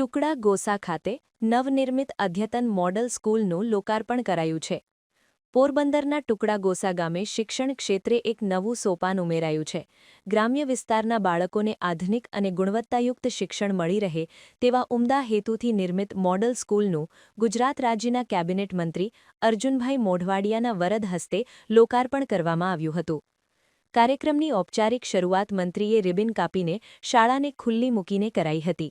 ટુકડા ગોસા ખાતે નવનિર્મિત અદ્યતન મોડલ સ્કૂલનું લોકાર્પણ કરાયું છે. પોરબંદરના ટુકડા ગોસા ગામે શિક્ષણ ક્ષેત્રે એક નવું સોપાન ઉમેરાયું છે. ગ્રામ્ય વિસ્તારના બાળકોને આધુનિક અને ગુણવત્તાયુક્ત શિક્ષણ મળી રહે તેવા ઉમદા હેતુથી નિર્મિત મોડલ સ્કૂલનું ગુજરાત રાજ્યના કેબિનેટ મંત્રી અર્જુનભાઈ મોઢવાડિયાના વરદ હસ્તે લોકાર્પણ કરવામાં આવ્યું હતું. કાર્યક્રમની ઔપચારિક શરૂઆત મંત્રીએ રિબિન કાપીને શાળાને ખુલ્લી મૂકીને કરાઈ હતી.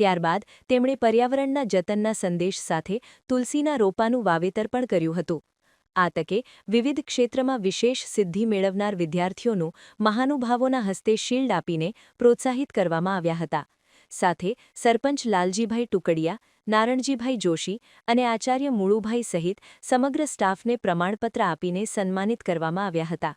ત્યારબાદ તેમણે પર્યાવરણના જતનના સંદેશ સાથે તુલસીના રોપાનું વાવેતર પણ કર્યું હતું. આ તકે વિવિધ ક્ષેત્રમાં વિશેષ સિદ્ધિ મેળવનાર વિદ્યાર્થીઓનું મહાનુભાવોના હસ્તે શિલ્ડ આપીને પ્રોત્સાહિત કરવામાં આવ્યા હતા. સાથે સરપંચ લાલજીભાઈ ટુકડિયા, નારણજીભાઈ જોશી અને આચાર્ય મુળુભાઈ સહિત સમગ્ર સ્ટાફને પ્રમાણપત્ર આપીને સન્માનિત કરવામાં આવ્યા હતા.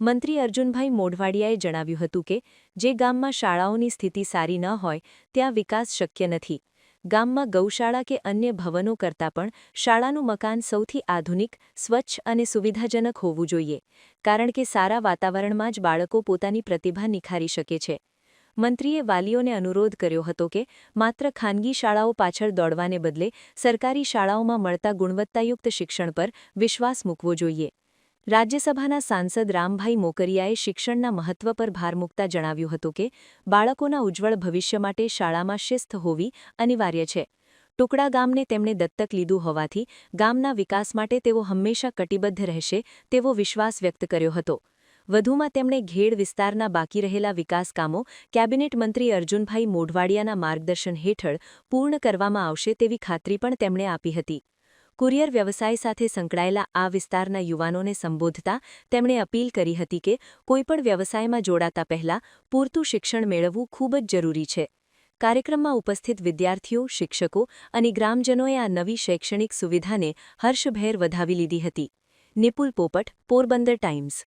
મંત્રી અર્જુનભાઈ મોઢવાડિયાએ જણાવ્યું હતું કે, જે ગામમાં શાળાઓની સ્થિતિ સારી ન હોય, ત્યાં વિકાસ શક્ય નથી. ગામમાં ગૌશાળા કે અન્ય ભવનો કરતાં પણ શાળાનું મકાન સૌથી આધુનિક, સ્વચ્છ અને સુવિધાજનક હોવું જોઈએ, કારણ કે સારા વાતાવરણમાં જ બાળકો પોતાની પ્રતિભા નિખારી શકે છે. મંત્રીએ વાલીઓને અનુરોધ કર્યો હતો કે, માત્ર ખાનગી શાળાઓ પાછળ દોડવાને બદલે સરકારી શાળાઓમાં મળતા ગુણવત્તાયુક્ત શિક્ષણ પર વિશ્વાસ મૂકવો જોઈએ. રાજ્યસભાના સાંસદ રામભાઈ મોકરિયાએ શિક્ષણના મહત્વ પર ભાર મૂકતા જણાવ્યું હતું કે, બાળકોના ઉજ્જવળ ભવિષ્ય માટે શાળામાં શિસ્ત હોવી અનિવાર્ય છે. ટુકડા ગામને તેમણે દત્તક લીધું હોવાથી, ગામના વિકાસ માટે તેઓ હંમેશા કટિબદ્ધ રહેશે તેવો વિશ્વાસ વ્યક્ત કર્યો હતો. વધુમાં તેમણે ઘેડ વિસ્તારના બાકી રહેલા વિકાસ કામો કેબિનેટ મંત્રી અર્જુનભાઈ મોઢવાડિયાના માર્ગદર્શન હેઠળ પૂર્ણ કરવામાં આવશે તેવી ખાતરી પણ તેમણે આપી હતી. કુરિયર વ્યવસાય સાથે સંકળાયેલા આ વિસ્તારના યુવાનોને સંબોધતા તેમણે અપીલ કરી હતી કે કોઈપણ વ્યવસાયમાં જોડાતા પહેલા પૂરતું શિક્ષણ મેળવવું ખૂબ જ જરૂરી છે. કાર્યક્રમમાં ઉપસ્થિત વિદ્યાર્થીઓ, શિક્ષકો અને ગ્રામજનોએ આ નવી શૈક્ષણિક સુવિધાને હર્ષભેર વધાવી લીધી હતી. નિપુલ પોપટ, પોરબંદર ટાઈમ્સ